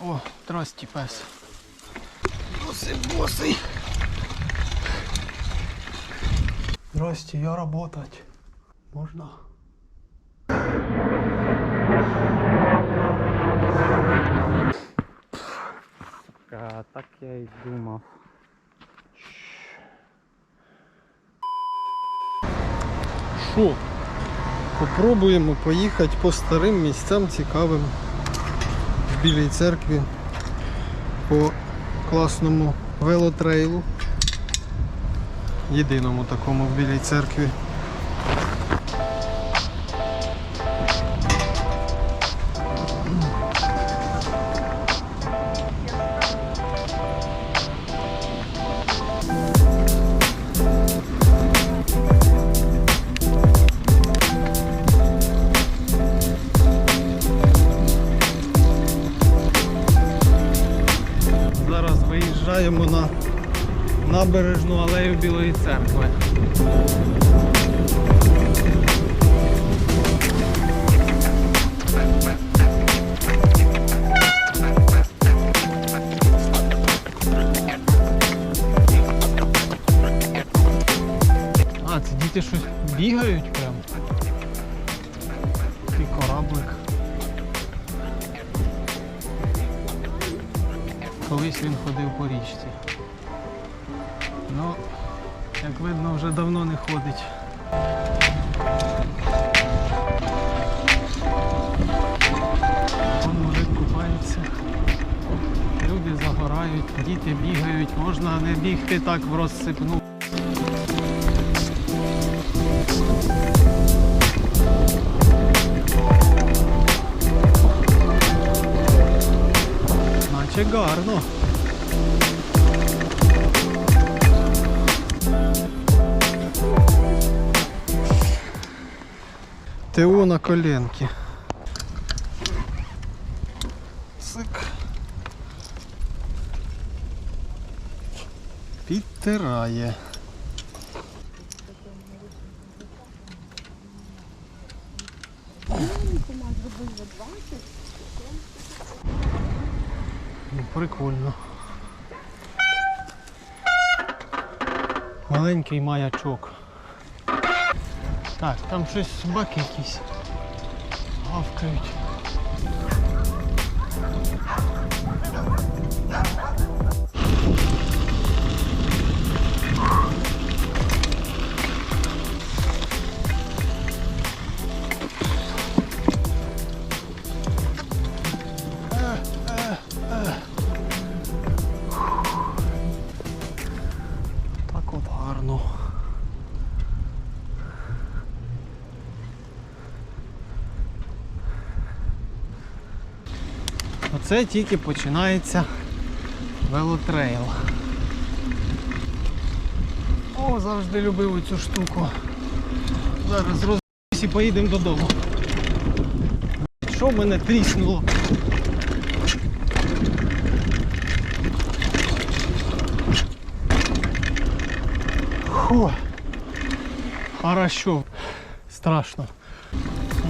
О, здрасті, пес. Босий, босий. Здрасте, я работать. Можна? А, так я й думав. Що? Попробуємо поїхати по старим місцям цікавим Білій церкві по класному велотрейлу. Єдиному такому в Білій церкві. Набережну алею Білої церкви. А, це діти щось бігають прям. Такий кораблик. Колись він ходив по річці. Як видно, вже давно не ходить. Вон мужик купається. Люди загорають, діти бігають, можна не бігти так в розсипну. Наче гарно. ТО на коленки. Цик. Підтирає. Ну, прикольно. Маленький маячок. Так, там щось собаки якісь гавкають. Так Оце тільки починається велотрейл. О, завжди любив цю штуку. Зараз розберусь і поїдемо додому. Що в мене тріснуло? Фу. Хорошо. Страшно.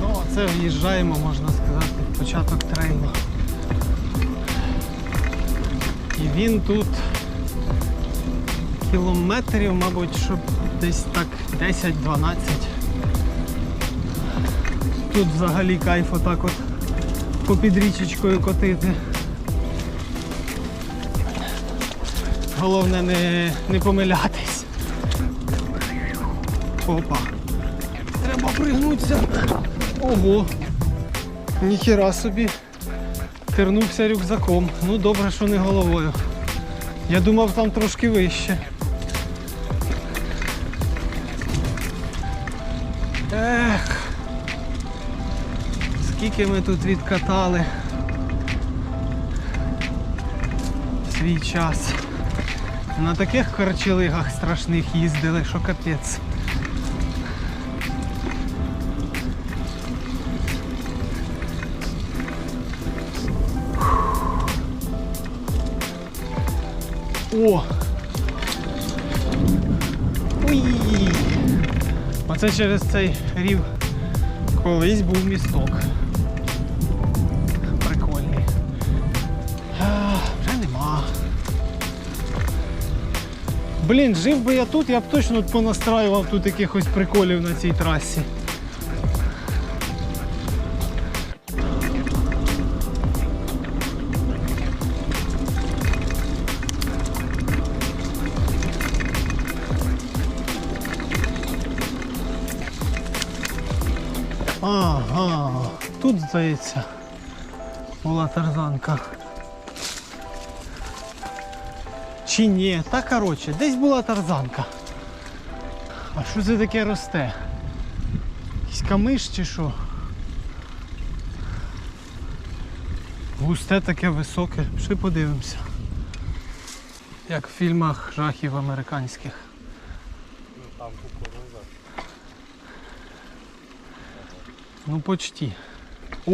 Ну, а це в'їжджаємо, можна сказати, в початок трейлу. І він тут кілометрів, мабуть, щоб десь так 10-12. Тут взагалі кайф отак от попід річечкою котити. Головне не, не помилятись. Опа. Треба пригнутися. Ого. Ніхіра собі. Тернувся рюкзаком. Ну добре, що не головою. Я думав там трошки вище. Ех. Скільки ми тут відкатали свій час. На таких корчелигах страшних їздили, що капець. О! Уй! Оце через цей рів колись був місток. Прикольний. А, Вже нема. Блін, жив би я тут, я б точно понастраював тут якихось приколів на цій трасі. Ага, тут здається була тарзанка. Чи ні? Та коротше, десь була тарзанка. А що це таке росте? Якийсь камиш чи що? Густе таке високе. Пішли подивимося. Як в фільмах жахів американських. Ну там кукуруза. Ну почти. О!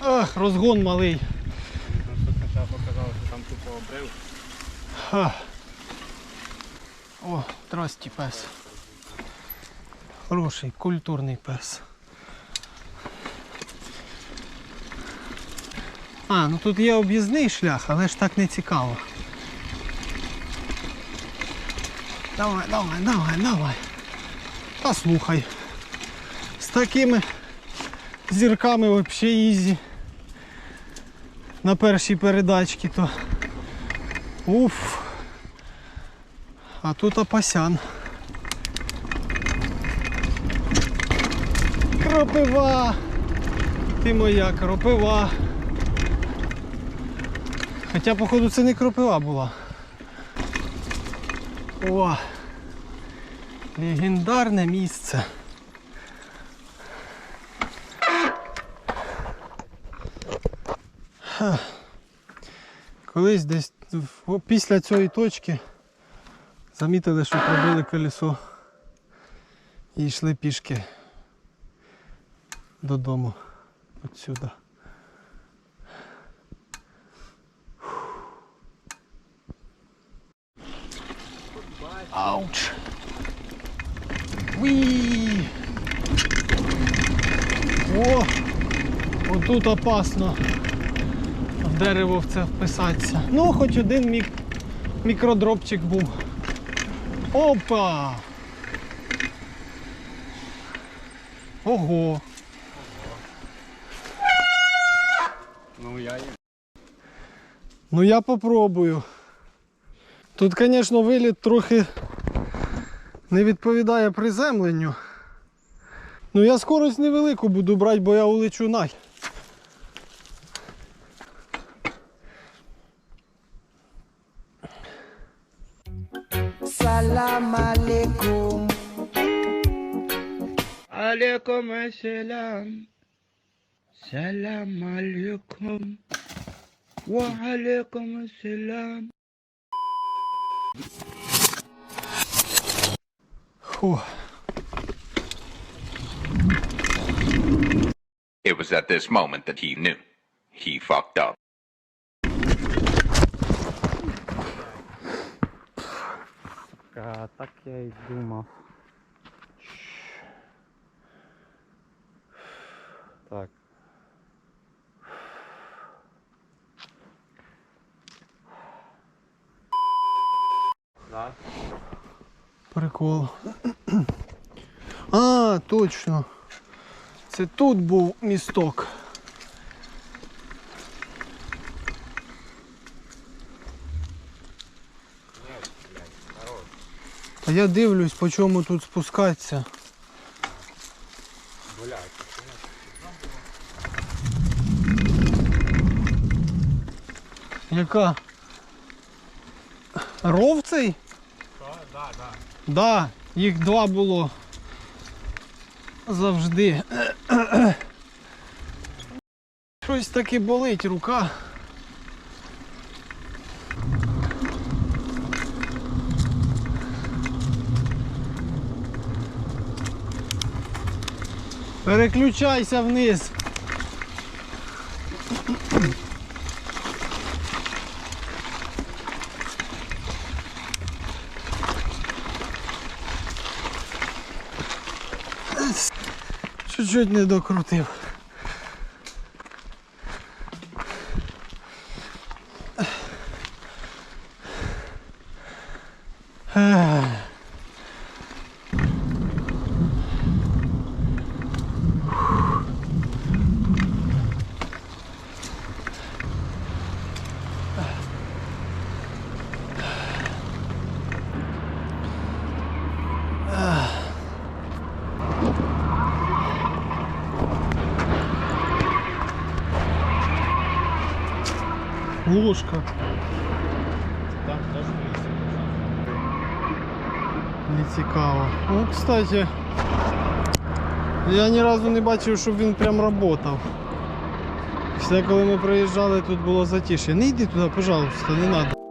Ах, розгон малий. Ну що спочатку показало, що там тупо обрив. Ха. О, здрасті пес. Хороший, культурний пес. А, ну тут є об'їзний шлях, але ж так не цікаво. Давай, давай, давай, давай. Та слухай. З такими зірками взагалі ізі. На першій передачці то. Уф. А тут Апасян. Кропива! Ти моя кропива. Хоча, походу, це не кропива була. О! Легендарне місце. Колись десь після цієї точки замітили, що пробили колесо і йшли пішки додому отсюда. Отут опасно в дерево в це вписатися. Ну, хоч один мік... мікродропчик був. Опа! Ого! Ну я їм. Ну я попробую. Тут, звісно, виліт трохи не відповідає приземленню. Ну я скорость невелику буду брати, бо я улечу нахер. Salam alaikum. Alaikum assalam. Salam alaikum. Wa alaikum assalam. It was at this moment that he knew. He fucked up. А, так я й думав. Так. Да. Прикол. А, точно. Це тут був місток. А я дивлюсь, по чому тут спускатися. Яка? Ров цей? Да, да. Да, їх два було. Завжди. Щось таки болить рука. Переключайся вниз. Чуть-чуть не докрутив. Ложка. Там теж Не цікаво. Ну, кстати, я ні разу не бачив, щоб він прям працював. Все, коли ми приїжджали, тут було затіше. Не йди туди, пожалуйста, не треба.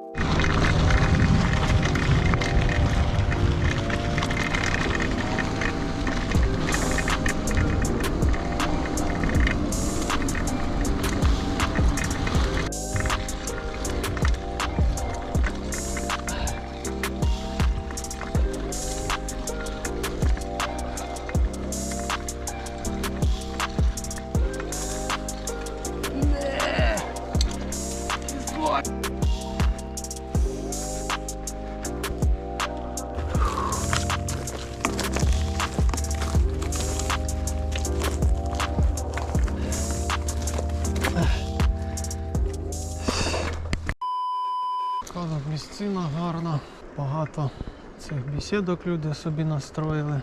Цих бесідок люди собі настроїли.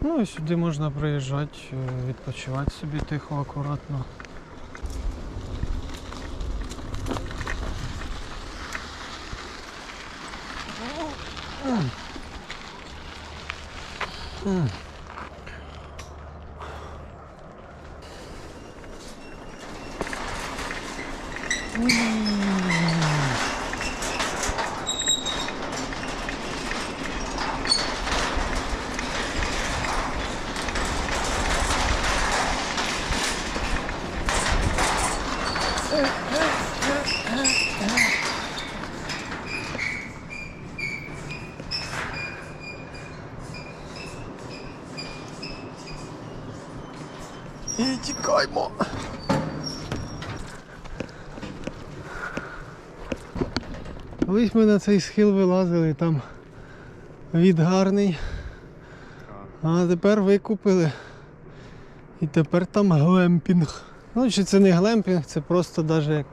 Ну і сюди можна приїжджати, е, відпочивати собі тихо, акуратно. І Колись ми на цей схил вилазили, там від гарний. А тепер викупили. І тепер там глемпінг. Ну, чи це не глемпінг, це просто навіть.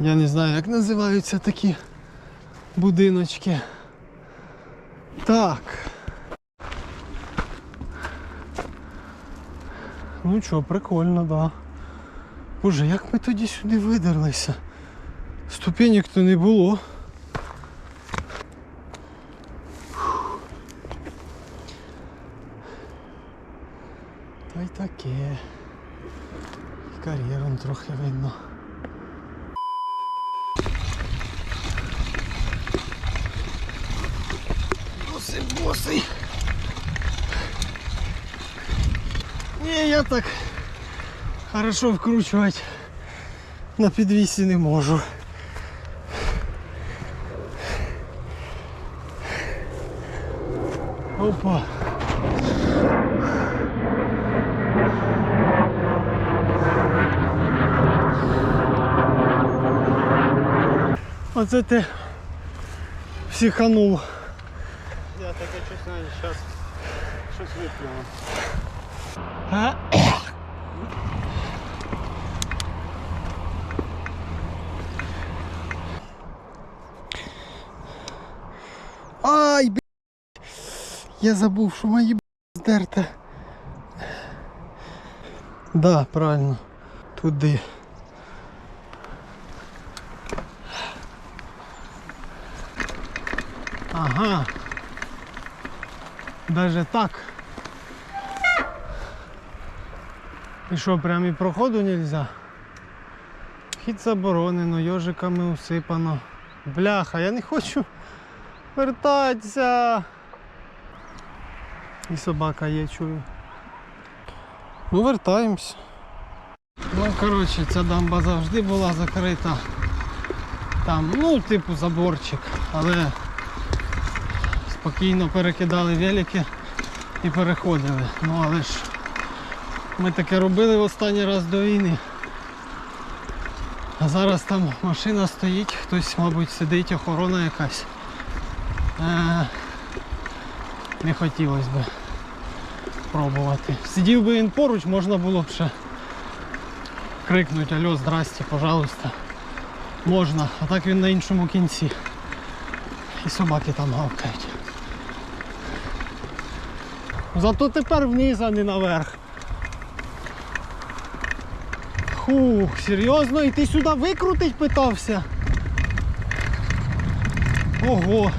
Я не знаю, як називаються такі будиночки. Так. Ну що, прикольно, да. Боже, як ми тоді сюди видерлися? Ступенек то не було. Та й таке. І кар'єром трохи видно. Босий, босий. Ні, я так хорошо вкручувати на підвісі не можу. Опа. Оце ти психанув. Я таке чесно, зараз щось виплюну. А? Ай, б... Я забув, що мої б... здерта. Да, правильно. Туди. Ага. Даже так. І що, прям і проходу нельзя? Хід заборонено, йожиками усипано. Бляха, я не хочу вертатися. І собака є, чую. Ну, вертаємось. Ну, коротше, ця дамба завжди була закрита. Там, ну, типу заборчик, але спокійно перекидали велики і переходили. Ну, але ж ми таке робили в останній раз до війни. А зараз там машина стоїть, хтось, мабуть, сидить, охорона якась. Е, не хотілося б пробувати. Сидів би він поруч, можна було б ще крикнути, алло, здрасте, пожалуйста. Можна, а так він на іншому кінці. І собаки там гавкають. Зато тепер вниз, а не наверх. Хух, серйозно? І ти сюди викрутить питався? Ого.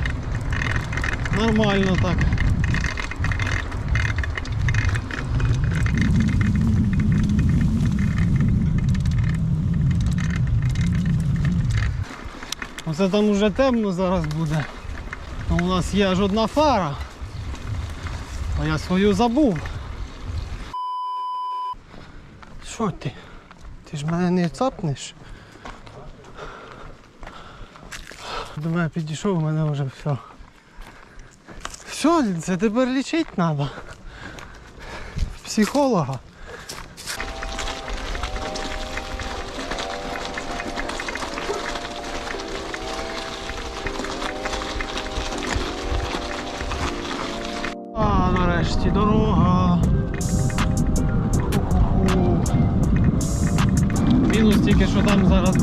Нормально так. Оце там уже темно зараз буде. А у нас є аж одна фара. А я свою забув. Що ти? Ти ж мене не цапнеш? До мене підійшов, у мене вже все. Все, це тепер лічити треба. Психолога.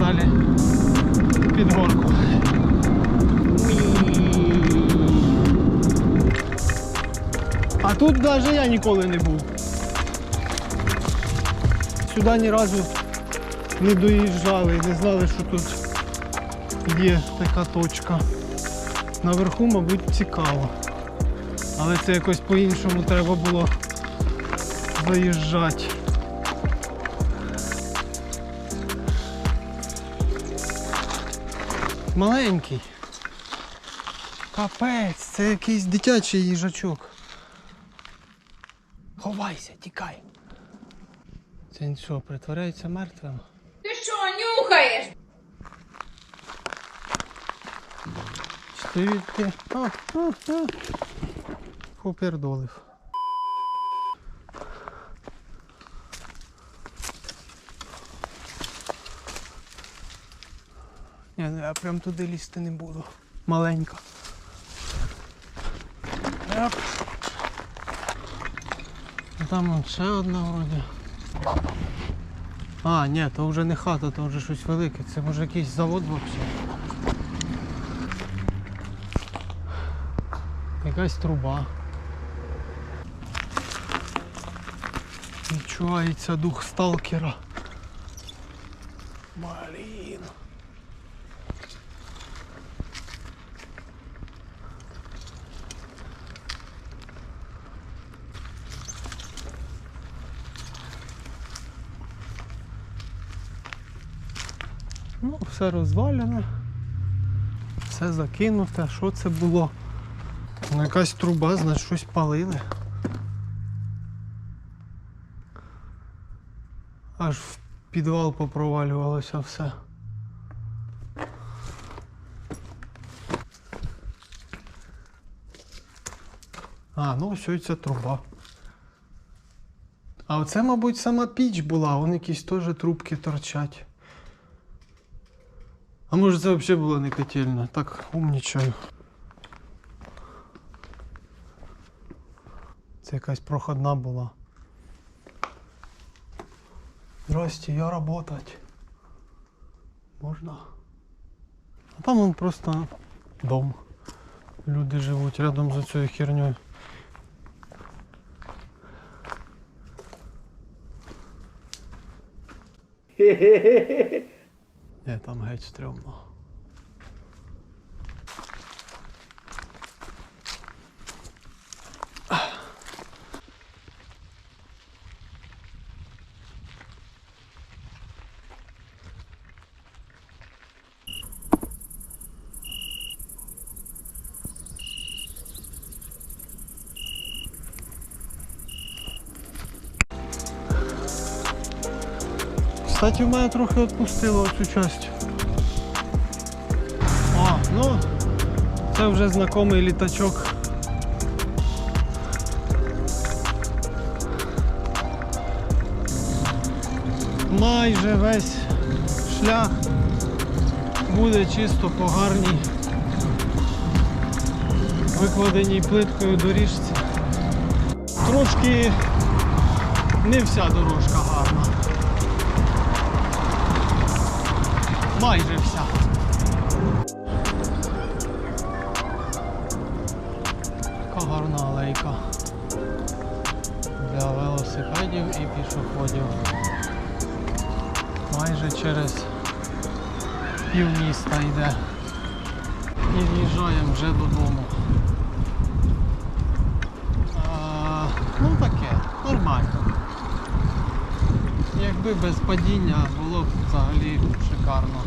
Далі під горку. А тут навіть я ніколи не був. Сюди ні разу не доїжджали, не знали, що тут є така точка. Наверху, мабуть, цікаво. Але це якось по-іншому треба було заїжджати. Маленький. Капець, це якийсь дитячий їжачок. Ховайся, тікай. Це що, притворяється мертвим? Ти що, нюхаєш? Чи ти відки? А, а, а. Попердолив. Ні, я прям туди лізти не буду. Маленька. Оп. Там он ще одна вроді. А, ні, то вже не хата, то вже щось велике. Це може якийсь завод взагалі. Якась труба. Відчувається дух сталкера. Блін. Ну, все розвалене, все закинуте. Що це було? Ну, якась труба, значить щось палили. Аж в підвал попровалювалося все. А, ну ось ось ця труба. А оце, мабуть, сама піч була, вон якісь теж трубки торчать. А може це взагалі була не котельня? Так умнічаю. Це якась проходна була. Здрасте, я работать. Можна? А там он просто дом. Люди живуть рядом за цією хернею. Ні, там геть стрьомно. Кстати, в мене трохи відпустило цю часть. О, ну, це вже знайомий літачок. Майже весь шлях буде чисто по гарній викладеній плиткою доріжці. Трошки не вся дорожка гарна. Майже вся. Така гарна алейка для велосипедів і пішоходів. майже через півміста йде. І в'їжджаємо вже додому. А, ну таке, нормально. Якби без падіння було б взагалі шикарно.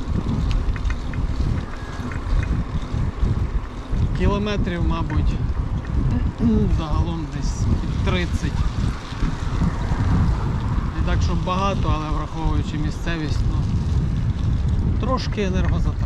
Кілометрів, мабуть, загалом десь під 30. Не так, щоб багато, але враховуючи місцевість, ну, трошки енергозатратно.